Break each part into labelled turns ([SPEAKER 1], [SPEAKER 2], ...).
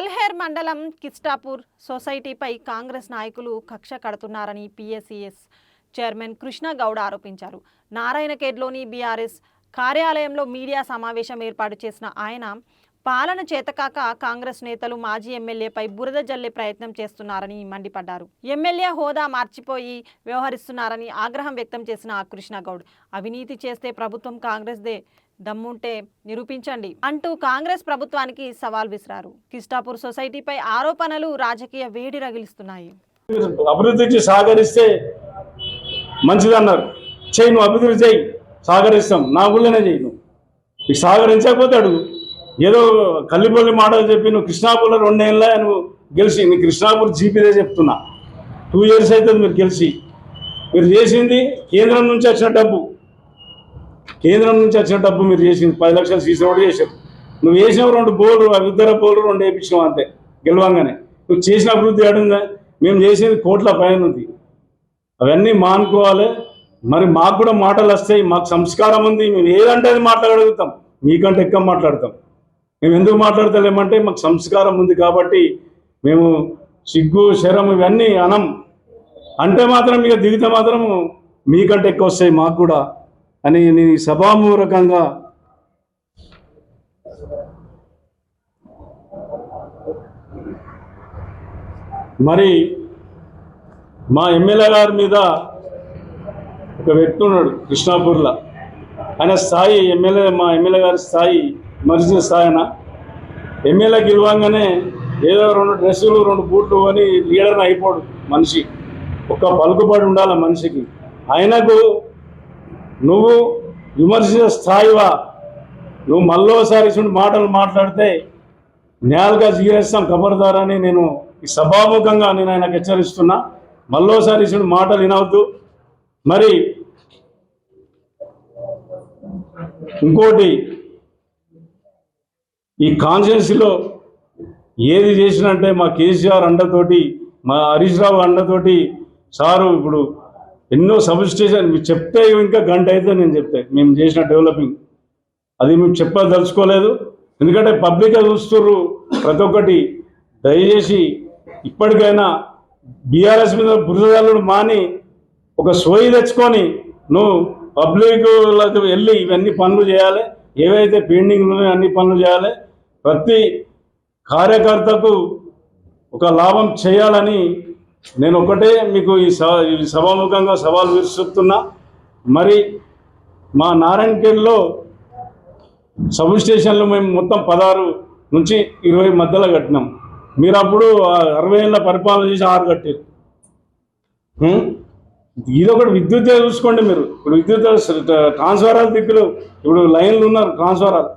[SPEAKER 1] కల్హేర్ మండలం కిస్టాపూర్ సొసైటీపై కాంగ్రెస్ నాయకులు కక్ష కడుతున్నారని పిఎస్సిఎస్ చైర్మన్ కృష్ణ గౌడ ఆరోపించారు. నారాయణఖేడ్లోని బీఆర్ఎస్ కార్యాలయంలో మీడియా సమావేశం ఏర్పాటు చేసిన ఆయన పాలన చేతకాక కాంగ్రెస్ నేతలు మాజీ ఎమ్మెల్యేపై బురద జల్లే ప్రయత్నం చేస్తున్నారని మండిపడ్డారు. ఎమ్మెల్యే హోదా మార్చిపోయి వ్యవహరిస్తున్నారని ఆగ్రహం వ్యక్తం చేసిన కృష్ణ గౌడ్ అవినీతి చేస్తే ప్రభుత్వం కాంగ్రెస్దే దమ్ముంటే నిరూపించండి అంటూ కాంగ్రెస్ ప్రభుత్వానికి సవాల్ విసిరారు. కిస్టాపూర్ సొసైటీపై ఆరోపణలు రాజకీయ వేడి రగిలిస్తున్నాయి.
[SPEAKER 2] అభివృద్ధికి సహకరిస్తే మంచిదన్నారు చేయి నువ్వు అభివృద్ధి చేయి సహకరిస్తాం. నా ఊళ్ళోనే చేయి నువ్వు. నీకు అడుగు. ఏదో కల్లిపల్లి మాటలు చెప్పి నువ్వు కృష్ణాపూర్లో రెండేళ్ళ నువ్వు గెలిచి నీ కృష్ణాపూర్ జీపీదే చెప్తున్నా. టూ ఇయర్స్ అవుతుంది మీరు గెలిచి. మీరు చేసింది కేంద్రం నుంచి వచ్చిన డబ్బు. కేంద్రం నుంచి వచ్చిన డబ్బు మీరు చేసింది. పది లక్షలు సీసీ కూడా చేశారు. నువ్వు వేసినావు రెండు బోర్లు అవి ఇద్దరు బోర్లు రెండు వేయించినావు అంతే గెలవంగానే. నువ్వు చేసిన అభివృద్ధి ఏడుందా? మేము చేసేది కోట్ల పైన ఉంది. అవన్నీ మానుకోవాలి. మరి మాకు కూడా మాటలు వస్తాయి మాకు సంస్కారం ఉంది. మేము ఏదంటే అది మాట్లాడగలుగుతాం. మీకంటే ఎక్కువ మాట్లాడతాం. మేము ఎందుకు మాట్లాడతలేమంటే మాకు సంస్కారం ఉంది కాబట్టి మేము సిగ్గు శరం ఇవన్నీ అనం. అంటే మాత్రం ఇక దిగితే మాత్రం మీకంటే ఎక్కువ వస్తాయి మాకు కూడా అని నేను సభామూరకంగా మరి మా ఎమ్మెల్యే గారి మీద ఒక వ్యక్తి ఉన్నాడు కృష్ణాపూర్లో. ఆయన స్థాయి ఎమ్మెల్యే మా ఎమ్మెల్యే గారి స్థాయి మరిచిన స్థాయిన ఎమ్మెల్యే గెలవంగానే ఏదో రెండు డ్రెస్సులు రెండు బూట్లు అని లీడర్ని అయిపోడు మనిషి. ఒక పలుకుబడి ఉండాలి మనిషికి. ఆయనకు నువ్వు విమర్శించే స్థాయివా నువ్వు మళ్ళోసారి ఇటువంటి మాటలు మాట్లాడితే నేలుగా జీరేస్తాం ఖబర్దారని నేను ఈ సభాముఖంగా నేను ఆయనకు హెచ్చరిస్తున్నా. మళ్ళోసారి ఇటువంటి మాటలు వినవద్దు. మరి ఇంకోటి ఈ కాన్స్టిట్యున్సీలో ఏది చేసినంటే మా కేసీఆర్ అండతోటి మా హరీష్ రావు అండతోటి సారు ఇప్పుడు ఎన్నో సబ్ స్టేషన్ మీరు చెప్తే ఇంకా గంట అయితే నేను చెప్తే. మేము చేసిన డెవలపింగ్. అది మేము చెప్పదలుచుకోలేదు. ఎందుకంటే పబ్లిక్గా చూస్తున్నారు ప్రతి ఒక్కటి. దయచేసి ఇప్పటికైనా బీఆర్ఎస్ మీద బురదలు మాని ఒక సోయి తెచ్చుకొని నువ్వు పబ్లిక్ వెళ్ళి ఇవన్నీ పనులు చేయాలి. ఏవైతే పెండింగ్ ఉన్నాయో అన్ని పనులు చేయాలి. ప్రతి కార్యకర్తకు ఒక లాభం చేయాలని నేను ఒకటే మీకు ఈ సభ ఈ సభాముఖంగా సవాల్ విసురుతున్నా. మరి మా నారాయణఖేడ్లో సబ్ స్టేషన్లు మేము మొత్తం పదహారు నుంచి ఇరవై మధ్యలో కట్టినాం. మీరు అప్పుడు అరవై ఏళ్ళ పరిపాలన చేసి ఆరు కట్టారు ఇది ఒకటి విద్యుత్ చూసుకోండి మీరు. ఇప్పుడు విద్యుత్ ట్రాన్స్ఫారాలు దిక్కులు ఇప్పుడు లైన్లు ఉన్నారు ట్రాన్స్ఫారాలు.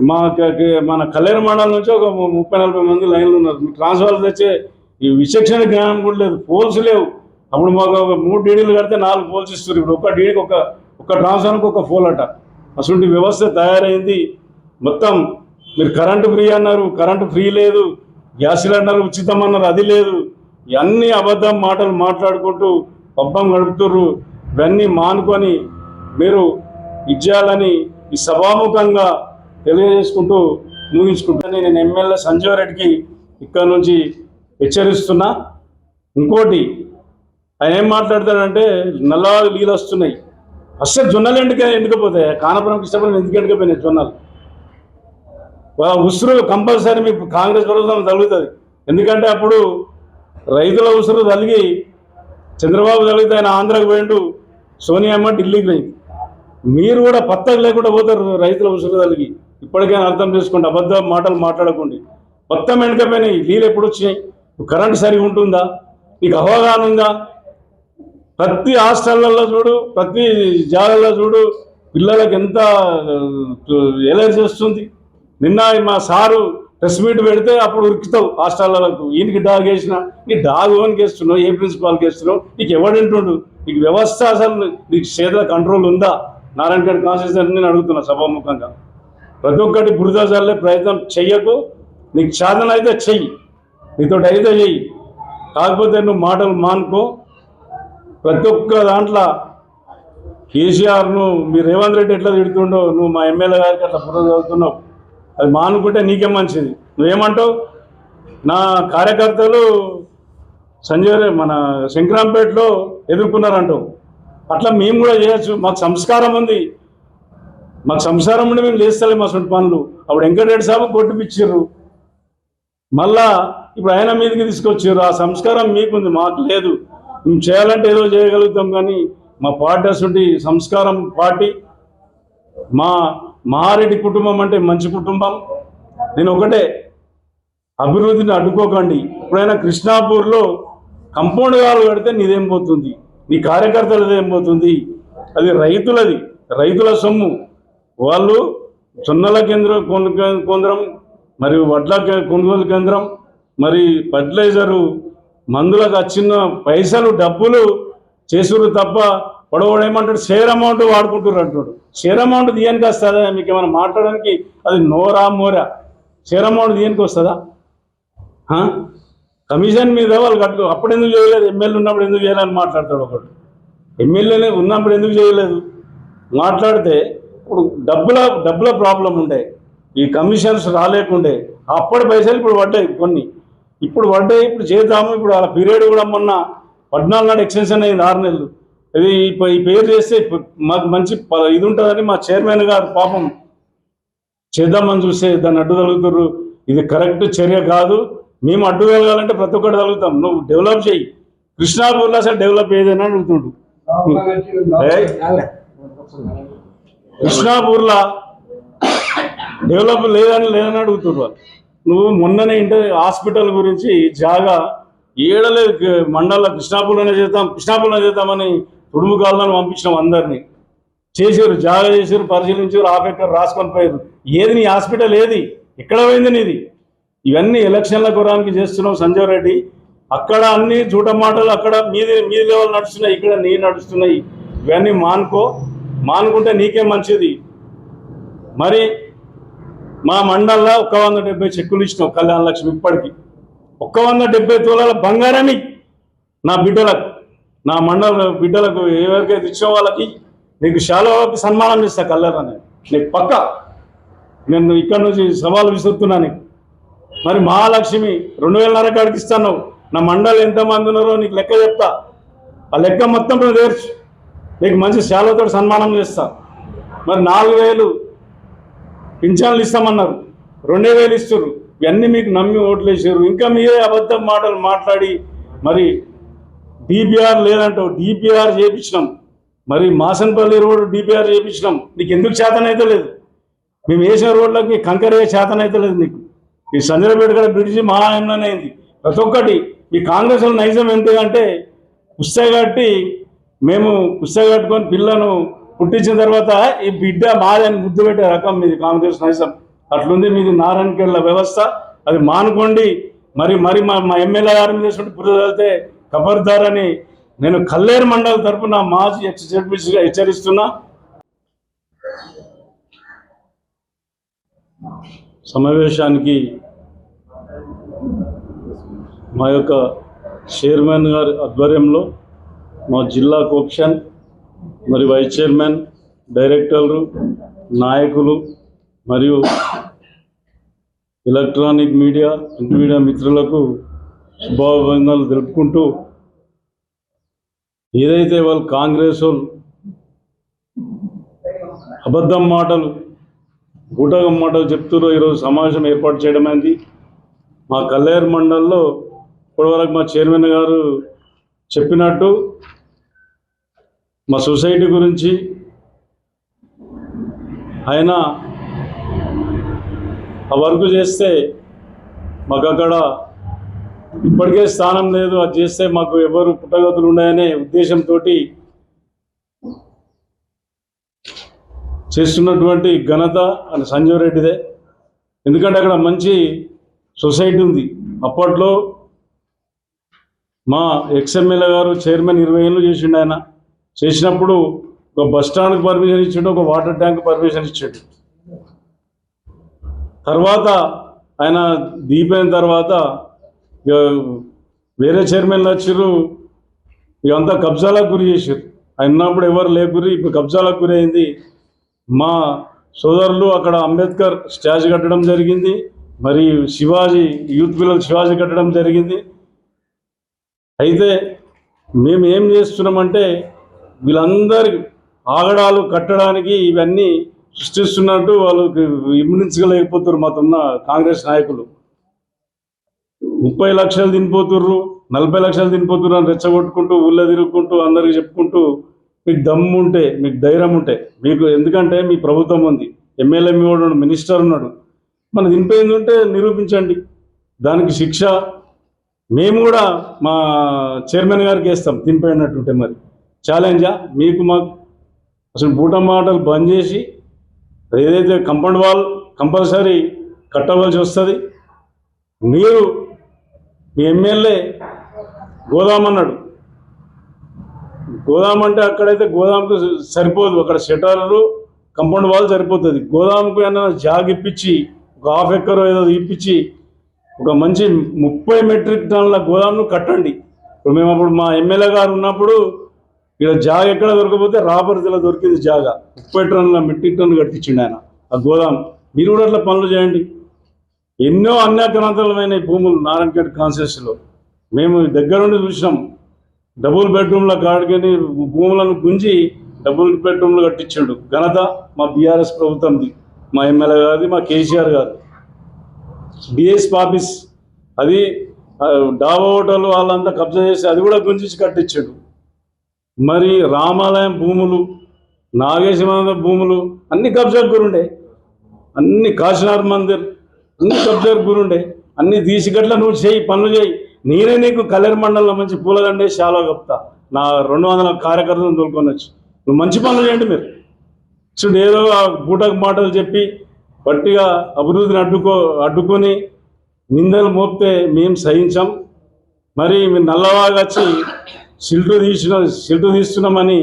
[SPEAKER 2] మాకు మన కళ్యాణ మండలం నుంచి ఒక ముప్పై నలభై మంది లైన్లు ఉన్నారు. ట్రాన్స్ఫర్ తెచ్చే ఈ విచక్షణ జ్ఞానం కూడా లేదు. పోల్స్ లేవు. అప్పుడు మాకు ఒక మూడు డీడీలు కడితే నాలుగు పోల్స్ ఇస్తారు ఇప్పుడు ఒక డీడీకి ఒక ఒక ట్రాన్స్ఫర్కి ఒక పోల్ అట. అసలు వ్యవస్థ తయారైంది. మొత్తం మీరు కరెంటు ఫ్రీ అన్నారు. కరెంటు ఫ్రీ లేదు. గ్యాస్ సిలిండర్ ఉచితం అన్నారు అది లేదు. ఇవన్నీ అబద్ధం మాటలు మాట్లాడుకుంటూ పబ్బం గడుపుతుర్రు. ఇవన్నీ మానుకొని మీరు ఇచ్చేయాలని ఈ సభాముఖంగా తెలియజేసుకుంటూ ముగించుకుంటాను నేను ఎమ్మెల్యే సంజీవ్ రెడ్డికి ఇక్కడ నుంచి హెచ్చరిస్తున్నా. ఇంకోటి ఆయన ఏం మాట్లాడతాడంటే నల్లాలు నీళ్ళు వస్తున్నాయి. అసలు జొన్నలు ఎండుక ఎండుకపోతాయి కానపురం ఇష్టపడిన ఎందుకు ఎండుకపోయినాయి జొన్నలు? ఉసురు కంపల్సరీ మీకు కాంగ్రెస్ ప్రభుత్వం తగులుతుంది. ఎందుకంటే అప్పుడు రైతుల ఉసురు తలిగి చంద్రబాబు తగిలితే ఆయన ఆంధ్రాకి పోయిండు సోనియమ్మ ఢిల్లీకి పోయింది. మీరు కూడా పత్తకు లేకుండా పోతారు రైతుల ఉసురు తలిగి. ఇప్పటికైనా అర్థం చేసుకోండి అబద్ధ మాటలు మాట్లాడకండి. మొత్తం వెనకపోయినాయి నీళ్ళు ఎప్పుడు వచ్చినాయి? కరెంట్ సరిగా ఉంటుందా? నీకు అవగాహన ఉందా? ప్రతి హాస్టళ్ళల్లో చూడు ప్రతి జాలల్లో చూడు పిల్లలకు ఎంత ఎలర్జీ వస్తుంది. నిన్న మా సారు ప్రెస్ మీట్ పెడితే అప్పుడు ఉరుకుతావు హాస్టళ్ళకు ఈయనకి డాగ్ వేసిన నీ డాగ్ ఓన్కి వేస్తున్నావు ఏ ప్రిన్సిపాల్కి వేస్తున్నావు నీకు ఎవడింటుండు నీకు వ్యవస్థ అసలు నీకు చేతుల కంట్రోల్ ఉందా? నారాయణ గారి కాన్స్టిట్యూషన్ నేను అడుగుతున్నా సభాముఖంగా. ప్రతి ఒక్కటి బురద చల్లే ప్రయత్నం చెయ్యకు. నీకు సాధన అయితే చెయ్యి. నీతో అయితే చెయ్యి. కాకపోతే నువ్వు మాటలు మానుకో. ప్రతి ఒక్క దాంట్లో కేసీఆర్ను మీ రేవంత్ రెడ్డి ఎట్లా తిడుతుండో నువ్వు మా ఎమ్మెల్యే గారికి అట్లా బుర్ర చదువుతున్నావు. అది మానుకుంటే నీకే మంచిది. నువ్వేమంటావు? నా కార్యకర్తలు సంజయ్ మన శంకరాంపేటలో ఎదుర్కొన్నారంటావు అట్లా మేము కూడా చేయొచ్చు. మాకు సంస్కారం ఉంది. మాకు సంసారం ఉండి మేము చేస్తలేము అసలు పనులు. అప్పుడు వెంకటరెడ్డి సాబు కొట్టిపిచ్చారు మళ్ళా ఇప్పుడు ఆయన మీదకి తీసుకొచ్చారు ఆ సంస్కారం మీకుంది మాకు లేదు. మేము చేయాలంటే ఏదో చేయగలుగుతాం కానీ మా పార్టీ అసలు సంస్కారం పార్టీ. మా మహారెడ్డి కుటుంబం అంటే మంచి కుటుంబం. నేను ఒకటే అభివృద్ధిని అడ్డుకోకండి. ఇప్పుడైనా కృష్ణాపూర్లో కంపౌండ్ కాలు కడితే నీదేం పోతుంది? నీ కార్యకర్తలది ఏం పోతుంది? అది రైతులది. రైతుల సొమ్ము. వాళ్ళు జొన్నల కేంద్రం కేంద్రం మరియు వడ్ల కొనుగోలు కేంద్రం మరి ఫర్టిలైజరు మందులకు వచ్చిన పైసలు డబ్బులు చేసురు తప్ప పొడవడు ఏమంటాడు? షేర్ అమౌంట్ వాడుకుంటారు అంటాడు షేర్ అమౌంట్ దేనికి వస్తుందా? మీకు ఏమైనా మాట్లాడడానికి అది నోరా మోరా? షేర్ అమౌంట్ దేనికి వస్తుందా? కమిషన్ మీద వాళ్ళు కట్టు అప్పుడు ఎందుకు చేయలేదు? ఎమ్మెల్యే ఉన్నప్పుడు ఎందుకు చేయాలని మాట్లాడతాడు ఒకడు. ఎమ్మెల్యేనే ఉన్నప్పుడు ఎందుకు చేయలేదు? మాట్లాడితే ఇప్పుడు డబ్బుల డబ్బుల ప్రాబ్లం ఉండే. ఈ కమిషన్స్ రాలేకుండే. అప్పటి పైసలు ఇప్పుడు పడ్డాయి కొన్ని. ఇప్పుడు పడ్డాయి ఇప్పుడు చేద్దాము. ఇప్పుడు ఆ పీరియడ్ కూడా మొన్న పద్నాలుగు నాడు ఎక్స్టెన్షన్ అయింది ఆరు నెలలు. ఇది ఈ పేరు చేస్తే మాకు మంచి ఇది ఉంటుందని మా చైర్మన్ గారు పాపం చేద్దామని చూస్తే దాన్ని అడ్డు తగులుతుర్రు. ఇది కరెక్ట్ చర్య కాదు. మేము అడ్డు వెళ్ళాలంటే ప్రతి ఒక్కటి తగులుతాం. నువ్వు డెవలప్ చేయి. కృష్ణాపూర్లో అసలు డెవలప్ ఏదైనా అడుగుతుండు. ఏయ్, కృష్ణాపూర్లో డెవలప్ లేదని లేదని అడుగుతుర్రు వాళ్ళు. నువ్వు మొన్ననే ఇంటర్ హాస్పిటల్ గురించి జాగా ఏడలే మండల కృష్ణాపూర్లోనే చేద్దాం కృష్ణాపూర్లో చేద్దామని తుడుము కాళ్ళని పంపించినాం అందరినీ. చేసారు జాగా చేసారు పరిశీలించారు ఆఫెక్కర్ రాసుకొని పోయారు. ఏది నీ హాస్పిటల్ ఏది? ఎక్కడ పోయింది నీది? ఇవన్నీ ఎలక్షన్ల గురానికి చేస్తున్నావు సంజయ్ రెడ్డి. అక్కడ అన్ని చూట మాటలు అక్కడ మీది మీది లెవెల్ నడుస్తున్నాయి ఇక్కడ నీ నడుస్తున్నాయి. ఇవన్నీ మానుకో. మానుకుంటే నీకే మంచిది. మరి మా మండల్లో ఒక్క వంద డెబ్బై చెక్కులు ఇచ్చినాం కళ్యాణ లక్ష్మి ఇప్పటికి. ఒక్క వంద డెబ్బై తులాల బంగారమి నా బిడ్డలకు నా మండల బిడ్డలకు ఎవరికైతే ఇచ్చిన వాళ్ళకి నీకు శాలవాకి సన్మానం చేస్తా కళ్యాణ నీకు పక్క. నేను ఇక్కడ నుంచి సవాలు విసురుతున్నా నీకు. మరి మహాలక్ష్మి రెండు వేలన్నర కాడికి ఇస్తాను నా మండలి ఎంతమంది ఉన్నారో నీకు లెక్క చెప్తా. ఆ లెక్క మొత్తం నువ్వు నీకు మంచి శాలతో సన్మానం చేస్తా. మరి నాలుగు వేలు పింఛన్లు ఇస్తామన్నారు. రెండే వేలు ఇస్తున్నారు ఇవన్నీ మీకు నమ్మి ఓట్లు వేసారు ఇంకా మీరే అబద్ధం మాటలు మాట్లాడి మరి డిపిఆర్ లేదంటావు డిపిఆర్ చేయించినాం మరి మాసన్పల్లి రోడ్డు డిపిఆర్ చేయించినాం నీకు ఎందుకు చేతనైతే లేదు? మేము వేసిన రోడ్లకి కంకర వేసే చేతనైతే లేదు నీకు. ఈ సంజయపేట కూడా బ్రిడ్జి మా అయింది. ప్రతి ఒక్కటి ఈ కాంగ్రెస్ నైజం ఏంటి అంటే పుస్తక కట్టి మేము పుస్తక కట్టుకొని పిల్లను పుట్టించిన తర్వాత ఈ బిడ్డ మాదని ముద్దు పెట్టే రకం మీది కాంగ్రెస్ నైజం. అట్లుంది మీది నారాయణకేళ్ళ వ్యవస్థ. అది మానుకోండి. మరి మరి మా మా ఎమ్మెల్యే గారి మీద చేసుకుంటే కబర్దారని నేను కల్లేరు మండల తరపున మాజీ ఎక్స్ జడ్పీసీగా హెచ్చరిస్తున్నా. సమావేశానికి మా యొక్క చైర్మన్ గారి ఆధ్వర్యంలో మా జిల్లా కోక్షన్ మరి వైస్ చైర్మన్ డైరెక్టర్లు నాయకులు మరియు ఎలక్ట్రానిక్ మీడియా ప్రింట్ మీడియా మిత్రులకు శుభాభివందనలు తెలుపుకుంటూ ఏదైతే వాళ్ళు కాంగ్రెస్ వాళ్ళు అబద్ధం మాటలు బూటకం మాటలు చెప్తున్నారో ఈరోజు సమావేశం ఏర్పాటు చేయడం అయింది. మా కల్లేరు మండల్లో ఇప్పటివరకు మా చైర్మన్ గారు చెప్పినట్టు మా సొసైటీ గురించి ఆయన ఆ వర్క్ చేస్తే మాకు అక్కడ ఇప్పటికే స్థానం లేదు. అది చేస్తే మాకు ఎవరు పుట్టగతులు ఉన్నాయనే ఉద్దేశంతో చేస్తున్నటువంటి ఘనత అని సంజీవ్ రెడ్డిదే. ఎందుకంటే అక్కడ మంచి సొసైటీ ఉంది. అప్పట్లో మా ఎక్స్ఎమ్మెల్యే గారు చైర్మన్ ఇరవై ఏళ్ళు చేసిండు ఆయన. చేసినప్పుడు ఒక బస్ స్టాండ్కి పర్మిషన్ ఇచ్చిండు ఒక వాటర్ ట్యాంక్ పర్మిషన్ ఇచ్చాడు. తర్వాత ఆయన దీపైన తర్వాత ఇక వేరే చైర్మన్లు వచ్చిర్రు ఇదంతా కబ్జాలకు గురి చేసారు ఆయన ఉన్నప్పుడు ఎవరు లేకురి ఇప్పుడు కబ్జాలకు గురి అయింది. మా సోదరులు అక్కడ అంబేద్కర్ స్టాచ్యూ కట్టడం జరిగింది మరి శివాజీ యూత్ పిల్లలు శివాజీ కట్టడం జరిగింది. అయితే మేము ఏం చేస్తున్నామంటే వీళ్ళందరి ఆగడాలు కట్టడానికి ఇవన్నీ సృష్టిస్తున్నట్టు వాళ్ళు ఇమ్మిడించగలేకపోతున్నారు మాకున్న కాంగ్రెస్ నాయకులు. ముప్పై లక్షలు తినిపోతుర్రు నలభై లక్షలు తినిపోతుర్రు అని రెచ్చగొట్టుకుంటూ ఊళ్ళో తిరుగుకుంటూ అందరికి చెప్పుకుంటూ మీకు దమ్ము ఉంటే మీకు ధైర్యం ఉంటే మీకు ఎందుకంటే మీ ప్రభుత్వం ఉంది. ఎమ్మెల్యే మీ ఉన్నాడు, మినిస్టర్ ఉన్నాడు. మన దింపేది ఉంటే నిరూపించండి. దానికి శిక్ష మేము కూడా మా చైర్మన్ గారికి వేస్తాం తినిపోయినట్టుంటే మరి. ఛాలెంజా మీకు మాకు అసలు బూట మాటలు బంద్ చేసి ఏదైతే కంపౌండ్ వాల్ కంపల్సరీ కట్టవలసి వస్తుంది మీరు మీ ఎమ్మెల్యే గోదాం అన్నాడు. గోదాం అంటే అక్కడైతే గోదాంకు సరిపోదు అక్కడ షటర్లు కంపౌండ్ వాల్ సరిపోతుంది. గోదాంకు ఏమైనా జాగ్ ఇప్పించి ఒక హాఫ్ ఎక్కర్ ఏదో ఇప్పించి ఒక మంచి ముప్పై మెట్రిక్ టన్నుల గోదాంను కట్టండి. ఇప్పుడు మేము అప్పుడు మా ఎమ్మెల్యే గారు ఉన్నప్పుడు ఇక్కడ జాగ ఎక్కడ దొరకపోతే రాపర్తిలో దొరికింది జాగా. ముప్పై టన్నుల మెట్రిక్ టన్ను కట్టించిండు ఆయన. ఆ గోదాం. మీరు కూడా అట్లా పనులు చేయండి. ఎన్నో అన్యాక్రాంతలమైన భూములు నారాయణఖేడ్ కాన్సెస్లో మేము దగ్గరుండి చూసినాం. డబుల్ బెడ్రూమ్ల కాడికని భూములను గుంజి డబుల్ బెడ్రూమ్లు కట్టించాడు. ఘనత మా బీఆర్ఎస్ ప్రభుత్వంది. మా ఎమ్మెల్యే గారిది మా కేసీఆర్ గారు బిఎస్ ఆఫీస్ అది డాబా హోటల్ వాళ్ళంతా కబ్జా చేసి అది కూడా గుంజించి కట్టించాడు. మరి రామాలయం భూములు నాగేశ్వర భూములు అన్ని కబ్జాకు గురుండే. అన్ని కాశీనాథ్ మందిర్ అన్ని కబ్జాకు గురుండే. అన్ని తీసి గట్ల నువ్వు చేయి పనులు చేయి. నేనే నీకు కలర్ మండలంలో మంచి పూలదండే చాలా గొప్ప నా రెండు వందల కార్యకర్తలను తోలుకొని వచ్చి. నువ్వు మంచి పనులు చేయండి మీరు. చూడు ఏదో ఆ బూటకు మాటలు చెప్పి గట్టిగా అభివృద్ధిని అడ్డుకో అడ్డుకొని నిందలు మోపితే మేము సహించాం. మరి మీరు నల్లవాగా వచ్చి సిల్టు తీసిన సిల్టు తీస్తున్నామని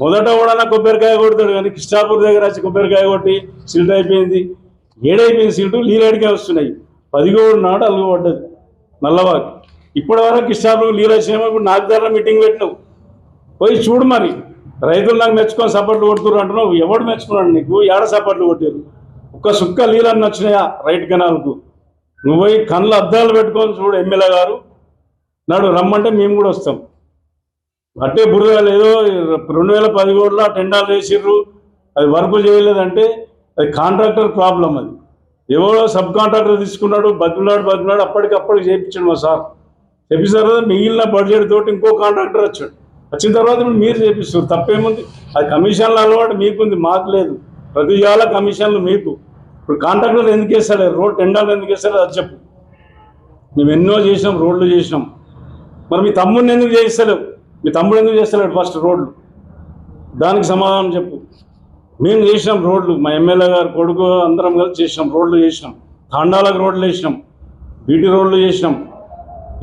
[SPEAKER 2] మొదట కూడా కొబ్బరికాయ కొడతాడు కానీ కృష్ణాపూర్ దగ్గర వచ్చి కొబ్బరికాయ కొట్టి సిల్ట్ అయిపోయింది. ఏడైపోయింది సిల్టు నీరేడికే వస్తున్నాయి. పదిగోడు నాడు అలుగు పడ్డది నల్లవాకి. ఇప్పటి వరకు కృష్ణాపూర్ నీరు వచ్చేమో ఇప్పుడు నాకు ధర మీటింగ్ పెట్టినావు. పోయి చూడు మరి. రైతులు నాకు మెచ్చుకొని సపోర్ట్లు కొడుతున్నారు అంటున్నావు. ఎవడు మెచ్చుకున్నాడు నీకు? ఏడ సపోర్ట్లు కొట్టారు ఒక్క సుక్క నీళ్ళని వచ్చినాయా రైట్ కెనాల్కు? నువ్వు పోయి కళ్ళ అద్దాలు పెట్టుకొని చూడు ఎమ్మెల్యే గారు. నాడు రమ్మంటే మేము కూడా వస్తాం. అట్టే బురద లేదో రెండు వేల పదిహేడులో టెండాలు వేసిర్రు అది వర్క్ చేయలేదంటే అది కాంట్రాక్టర్ ప్రాబ్లం అది. ఎవరో సబ్ కాంట్రాక్టర్ తీసుకున్నాడు బతిలాడు బతిలాడు అప్పటికప్పటికి చేయించాడు మా సార్. చేపించిన తర్వాత మిగిలిన బడ్జెట్ తోటి ఇంకో కాంట్రాక్టర్ వచ్చాడు. వచ్చిన తర్వాత మీరు చేపిస్తారు తప్పేముంది? అది కమిషన్ల అలవాటు మీకుంది మాకు లేదు. ప్రతి జాల కమిషన్లు మీకు. ఇప్పుడు కాంట్రాక్టర్ ఎందుకు వేస్తాడు రోడ్ టెండాలు ఎందుకు వేస్తాడు అది చెప్పు. మేము ఎన్నో చేసినాం రోడ్లు చేసినాం. మరి మీ తమ్ముడిని ఎందుకు చేయిస్తలేవు? మీ తమ్ముడు ఎందుకు చేస్తున్నాడు ఫస్ట్ రోడ్లు? దానికి సమాధానం చెప్పు. మేము చేసినాం రోడ్లు మా ఎమ్మెల్యే గారు కొడుకు అందరం కలిసి చేసినాం రోడ్లు చేసినాం. తాండాలకు రోడ్లు వేసినాం బీటీ రోడ్లు చేసినాం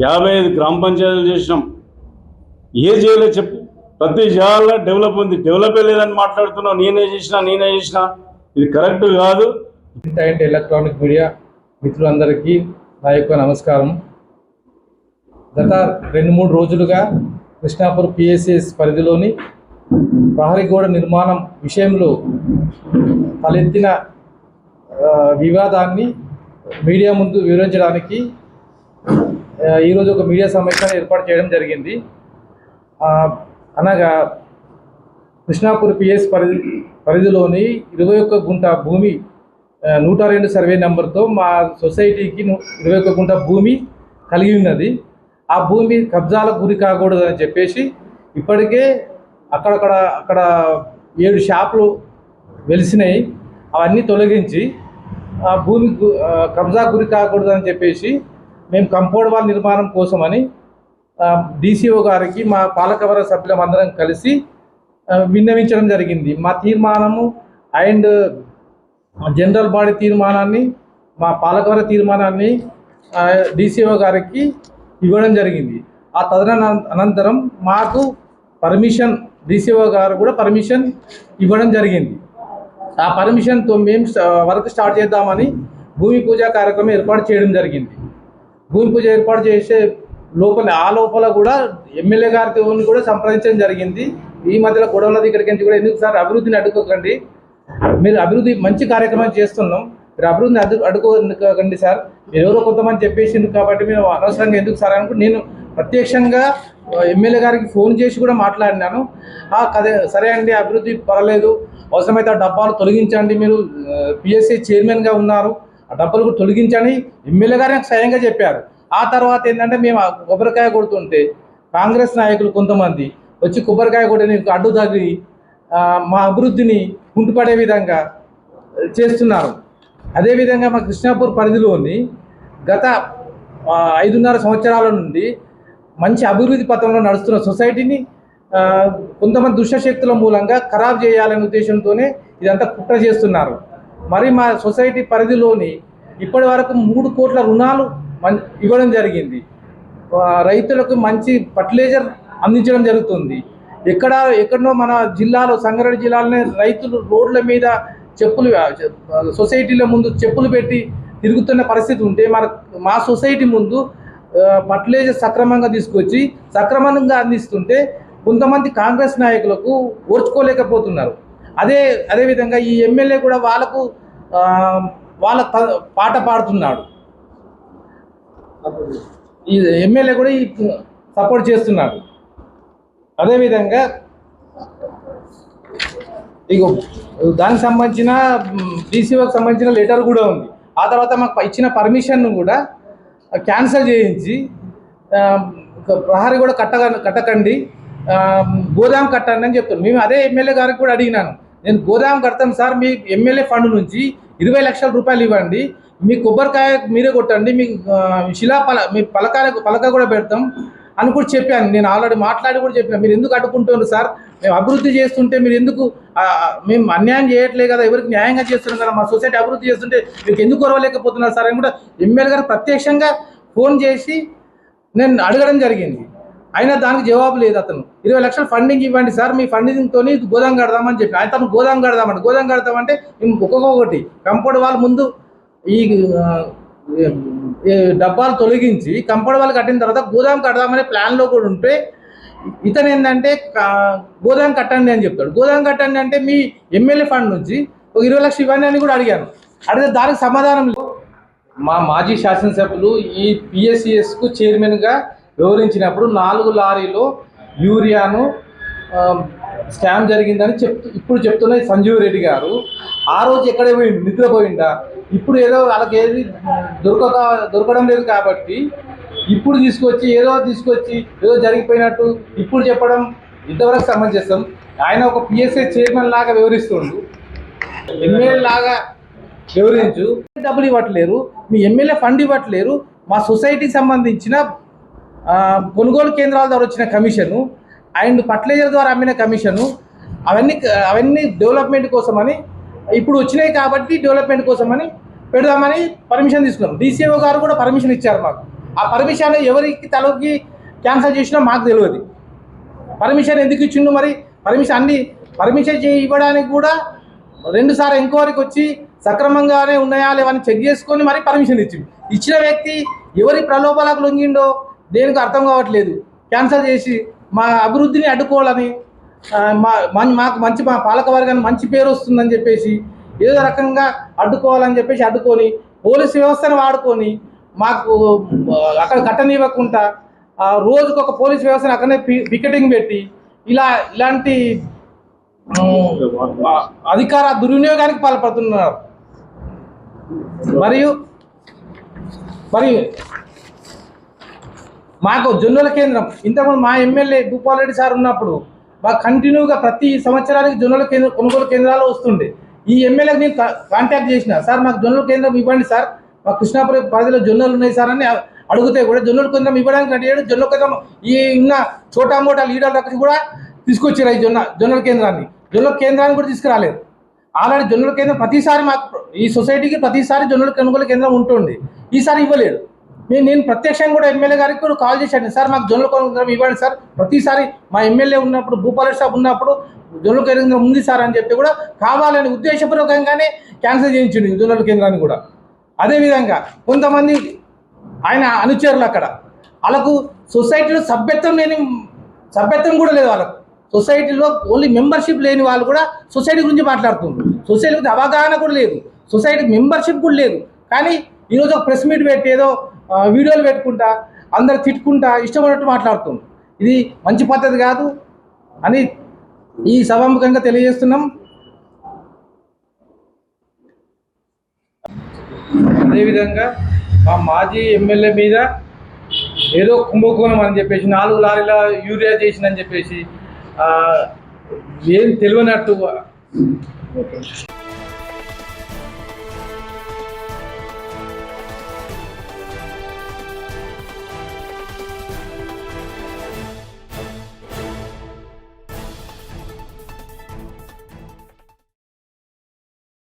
[SPEAKER 2] యాభై ఐదు గ్రామ పంచాయతీలు చేసినాం. ఏ చేయలే చెప్పు. ప్రతి జిల్లాలో డెవలప్ ఉంది. డెవలప్ లేదని మాట్లాడుతున్నావు. నేనే చేసినా నేనే చేసినా. ఇది కరెక్ట్ కాదు.
[SPEAKER 3] ప్రింట్ అండ్ ఎలక్ట్రానిక్ మీడియా మిత్రులందరికీ నా యొక్క నమస్కారం. గత రెండు మూడు రోజులుగా కృష్ణాపూర్ పిఎస్ఎస్ పరిధిలోని ప్రహరీ గోడ నిర్మాణం విషయంలో తలెత్తిన వివాదాన్ని మీడియా ముందు వివరించడానికి ఈరోజు ఒక మీడియా సమావేశాన్ని ఏర్పాటు చేయడం జరిగింది. అనగా కృష్ణాపూర్ పిఎస్ పరిధి పరిధిలోని ఇరవై ఒక్క గుంట భూమి నూట రెండు సర్వే నెంబర్తో మా సొసైటీకి ఇరవై ఒక్క గుంట భూమి కలిగి ఉన్నది. ఆ భూమి కబ్జాలకు గురి కాకూడదని చెప్పేసి ఇప్పటికే అక్కడక్కడ అక్కడ ఏడు షాపులు వెలిసినాయి. అవన్నీ తొలగించి ఆ భూమి కబ్జా గురి కాకూడదని చెప్పేసి మేము కంపౌండ్ వాల్ నిర్మాణం కోసమని డీసీఓ గారికి మా పాలకవర్గ సభ్యులం అందరం కలిసి విన్నవించడం జరిగింది. మా తీర్మానము అండ్ జనరల్ బాడీ తీర్మానాన్ని మా పాలకవర్గ తీర్మానాన్ని డీసీఓ గారికి ఇవ్వడం జరిగింది. ఆ తదన అనంతరం మాకు పర్మిషన్ డీసీఓ గారు కూడా పర్మిషన్ ఇవ్వడం జరిగింది. ఆ పర్మిషన్తో మేము వర్క్ స్టార్ట్ చేద్దామని భూమి పూజ కార్యక్రమం ఏర్పాటు చేయడం జరిగింది. భూమి పూజ ఏర్పాటు చేసే లోపల ఆ లోపల కూడా ఎమ్మెల్యే గారితో కూడా సంప్రదించడం జరిగింది. ఈ మధ్యలో గొడవల దగ్గరికి నుంచి కూడా ఎందుకు సార్? అభివృద్ధిని అడ్డుకోకండి. మీరు అభివృద్ధి మంచి కార్యక్రమం చేస్తున్నాం. మీరు అభివృద్ధిని అడు అడుకోకండి సార్. మీరు ఎవరో కొంతమంది చెప్పేసింది కాబట్టి మేము అనవసరంగా ఎందుకు సార్ అనుకుంటే నేను ప్రత్యక్షంగా ఎమ్మెల్యే గారికి ఫోన్ చేసి కూడా మాట్లాడినాను. "ఆ, కదే సరే అండి అభివృద్ధి పర్వాలేదు. అవసరమైతే ఆ డబ్బాలు తొలగించండి మీరు. పిఎస్సీ చైర్మన్గా ఉన్నారు. ఆ డబ్బాలు కూడా తొలగించండి. ఎమ్మెల్యే గారు నాకు స్వయంగా చెప్పారు. ఆ తర్వాత ఏంటంటే మేము ఆ కొబ్బరికాయ కొడుతుంటే కాంగ్రెస్ నాయకులు కొంతమంది వచ్చి కొబ్బరికాయ కొట్టి అడ్డు తగిలి మా అభివృద్ధిని కుంటుపడే విధంగా చేస్తున్నారు. అదేవిధంగా మా కృష్ణాపూర్ పరిధిలోని గత ఐదున్నర సంవత్సరాల నుండి మంచి అభివృద్ధి పథంలో నడుస్తున్న సొసైటీని కొంతమంది దుష్టశక్తుల మూలంగా ఖరాబ్ చేయాలనే ఉద్దేశంతోనే ఇదంతా కుట్ర చేస్తున్నారు. మరి మా సొసైటీ పరిధిలోని ఇప్పటి వరకు మూడు కోట్ల రుణాలు మన్ ఇవ్వడం జరిగింది. రైతులకు మంచి ఫర్టిలైజర్ అందించడం జరుగుతుంది. ఎక్కడ ఎక్కడనో మన జిల్లాలో సంగారెడ్డి జిల్లాలోనే రైతులు రోడ్ల మీద చెప్పులు సొసైటీలో సొసైటీల ముందు చెప్పులు పెట్టి తిరుగుతున్న పరిస్థితి ఉంటే మన మా సొసైటీ ముందు ఫర్టిలైజర్ సక్రమంగా తీసుకొచ్చి సక్రమంగా అందిస్తుంటే కొంతమంది కాంగ్రెస్ నాయకులకు ఓర్చుకోలేకపోతున్నారు. అదే అదేవిధంగా ఈ ఎమ్మెల్యే కూడా వాళ్ళకు వాళ్ళ పాట పాడుతున్నాడు. ఈ ఎమ్మెల్యే కూడా ఈ సపోర్ట్ చేస్తున్నాడు. అదేవిధంగా ఇగో దానికి సంబంధించిన డీసీఓకి సంబంధించిన లెటర్ కూడా ఉంది. ఆ తర్వాత మాకు ఇచ్చిన పర్మిషన్ను కూడా క్యాన్సిల్ చేయించి ఆ, ప్రహరీ కూడా కట్ట కట్టకండి గోదాం కట్టండి అని చెప్తాను మేము అదే ఎమ్మెల్యే గారికి కూడా అడిగినాను. నేను గోదాం కడతాం సార్ మీ ఎమ్మెల్యే ఫండ్ నుంచి ఇరవై లక్షల రూపాయలు ఇవ్వండి. మీ కొబ్బరికాయ మీరే కొట్టండి మీ శిలా పల మీ పలకాయ పలక కూడా పెడతాం. అని కూడా చెప్పాను. నేను ఆల్రెడీ మాట్లాడి కూడా చెప్పాను. మీరు ఎందుకు అడ్డుకుంటున్నారు సార్? మేము అభివృద్ధి చేస్తుంటే మీరు ఎందుకు మేము అన్యాయం చేయట్లే కదా ఎవరికి న్యాయంగా చేస్తున్నాం కదా మా సొసైటీ అభివృద్ధి చేస్తుంటే మీకు ఎందుకు కొరవలేకపోతున్నారు సార్ అని కూడా ఎమ్మెల్యే గారు ప్రత్యక్షంగా ఫోన్ చేసి నేను అడగడం జరిగింది. అయినా దానికి జవాబు లేదు అతను. ఇరవై లక్షలు ఫండింగ్ ఇవ్వండి సార్ మీ ఫండింగ్తో గోదాం కడదామని చెప్పి. ఆయన తను గోదాం కడదామంటే గోదాం కడతామంటే మేము ఒక్కొక్కటి కంపౌండ్ వాళ్ళ ముందు ఈ డబ్బాలు తొలగించి కంపౌండ్ వాళ్ళు కట్టిన తర్వాత గోదాం కడదామనే ప్లాన్లో కూడా ఉంటే ఇతను ఏంటంటే గోదాం కట్టండి అని చెప్తాడు. గోదాం కట్టండి అంటే మీ ఎమ్మెల్యే ఫండ్ నుంచి ఒక ఇరవై లక్షలు ఇవ్వండి అని కూడా అడిగాను. అడిగితే దానికి సమాధానం మా మాజీ శాసనసభ్యులు ఈ పిఎస్సిఎస్కు చైర్మన్గా వివరించినప్పుడు నాలుగు లారీలో యూరియాను స్కామ్ జరిగిందని చెప్తూ ఇప్పుడు చెప్తున్న సంజీవ్ రెడ్డి గారు ఆ రోజు ఎక్కడ పోయిండు నిద్రపోయిందా ఇప్పుడు ఏదో వాళ్ళకి ఏది దొరకక దొరకడం లేదు కాబట్టి ఇప్పుడు తీసుకొచ్చి ఏదో తీసుకొచ్చి ఏదో జరిగిపోయినట్టు ఇప్పుడు చెప్పడం ఇంతవరకు సమంజసం. ఆయన ఒక పిఎస్ఏ చైర్మన్ లాగా వివరిస్తుండు. ఎమ్మెల్యే లాగా వివరించు. డబ్బులు ఇవ్వట్లేరు మీ ఎమ్మెల్యే ఫండ్ ఇవ్వట్లేరు మా సొసైటీకి సంబంధించిన కొనుగోలు కేంద్రాల ద్వారా వచ్చిన కమిషను అండ్ ఫర్టిలైజర్ ద్వారా అమ్మిన కమిషను అవన్నీ అవన్నీ డెవలప్మెంట్ కోసమని ఇప్పుడు వచ్చినాయి కాబట్టి డెవలప్మెంట్ కోసమని పెడదామని పర్మిషన్ తీసుకున్నాం. డీసీఓ గారు కూడా పర్మిషన్ ఇచ్చారు మాకు. ఆ పర్మిషన్ ఎవరికి తలకి క్యాన్సల్ చేసినా మాకు తెలియదు. పర్మిషన్ ఎందుకు ఇచ్చిండు మరి? పర్మిషన్ అన్ని పర్మిషన్ చే ఇవ్వడానికి కూడా రెండుసార్లు ఎంక్వైరీకి వచ్చి సక్రమంగానే ఉన్నాయా లేవని చెక్ చేసుకొని మరి పర్మిషన్ ఇచ్చింది ఇచ్చిన వ్యక్తి ఎవరి ప్రలోభాలకు లొంగిండో దేనికి అర్థం కావట్లేదు. క్యాన్సల్ చేసి మా అభివృద్ధిని అడ్డుకోవాలని మా మాకు మంచి మా పాలక వర్గానికి మంచి పేరు వస్తుందని చెప్పేసి ఏదో రకంగా అడ్డుకోవాలని చెప్పేసి అడ్డుకొని పోలీసు వ్యవస్థను వాడుకొని మాకు అక్కడ కట్టనివ్వకుండా రోజుకు ఒక పోలీస్ వ్యవస్థను అక్కడనే పికెటింగ్ పెట్టి ఇలా ఇలాంటి అధికార దుర్వినియోగానికి పాల్పడుతున్నారు. మరియు మరియు మాకు జొన్నల కేంద్రం. ఇంతకుముందు మా ఎమ్మెల్యే భూపాలరెడ్డి సార్ ఉన్నప్పుడు మాకు కంటిన్యూగా ప్రతి సంవత్సరానికి జొన్నుల కేంద్ర కొనుగోలు కేంద్రాలు వస్తుండే. ఈ ఎమ్మెల్యేకి నేను కా- కాంటాక్ట్ చేసిన. సార్ మాకు జొన్నల కేంద్రం ఇవ్వండి సార్. మా కృష్ణాపురం పరిధిలో జొన్నలు ఉన్నాయి సార్ అని అడిగితే కూడా జొన్నల కేంద్రం ఇవ్వడానికి అడిగాడు అయ్యాడు జొన్నల కేంద్రం ఈ ఉన్న చోటా మోటా లీడర్ దగ్గర కూడా తీసుకొచ్చారు ఈ జొన్న జొన్నల కేంద్రాన్ని. జొన్నల కేంద్రాన్ని కూడా తీసుకురాలేదు. ఆల్రెడీ జొన్నల కేంద్రం ప్రతిసారి మాకు ఈ సొసైటీకి ప్రతిసారి జొన్నల కొనుగోలు కేంద్రం ఉంటుంది ఈసారి ఇవ్వలేదు. నేను నేను ప్రత్యక్షంగా కూడా ఎమ్మెల్యే గారికి కూడా కాల్ చేశాను. సార్ మాకు జొన్నల కేంద్రం ఇవ్వండి సార్. ప్రతిసారి మా ఎమ్మెల్యే ఉన్నప్పుడు భూపాలరెడ్డి సాబ్ ఉన్నప్పుడు జొన్నల కేంద్రం ఉంది సార్ అని చెప్పి కూడా కావాలని ఉద్దేశపూర్వకంగానే క్యాన్సిల్ చేయించిండు జొన్నల కేంద్రాన్ని కూడా. అదేవిధంగా కొంతమంది ఆయన అనుచరులు అక్కడ. వాళ్ళకు సొసైటీలో సభ్యత్వం లేని సభ్యత్వం కూడా లేదు వాళ్ళకు. సొసైటీలో ఓన్లీ మెంబర్షిప్ లేని వాళ్ళు కూడా సొసైటీ గురించి మాట్లాడుతున్నారు సొసైటీ గురించి అవగాహన కూడా లేదు. సొసైటీ మెంబర్షిప్ కూడా లేదు. కానీ ఈరోజు ఒక ప్రెస్ మీట్ పెట్టి ఏదో వీడియోలు పెట్టుకుంటా అందరు తిట్టుకుంటా ఇష్టమైనట్టు మాట్లాడుతుంది. ఇది మంచి పద్ధతి కాదు అని ఈ సభాముఖంగా తెలియజేస్తున్నాం. అదేవిధంగా మా మాజీ ఎమ్మెల్యే మీద ఏదో కుంభకోణం అని చెప్పేసి నాలుగు లారీల యూరియా చేసిందని చెప్పేసి ఏం తెలియనట్టు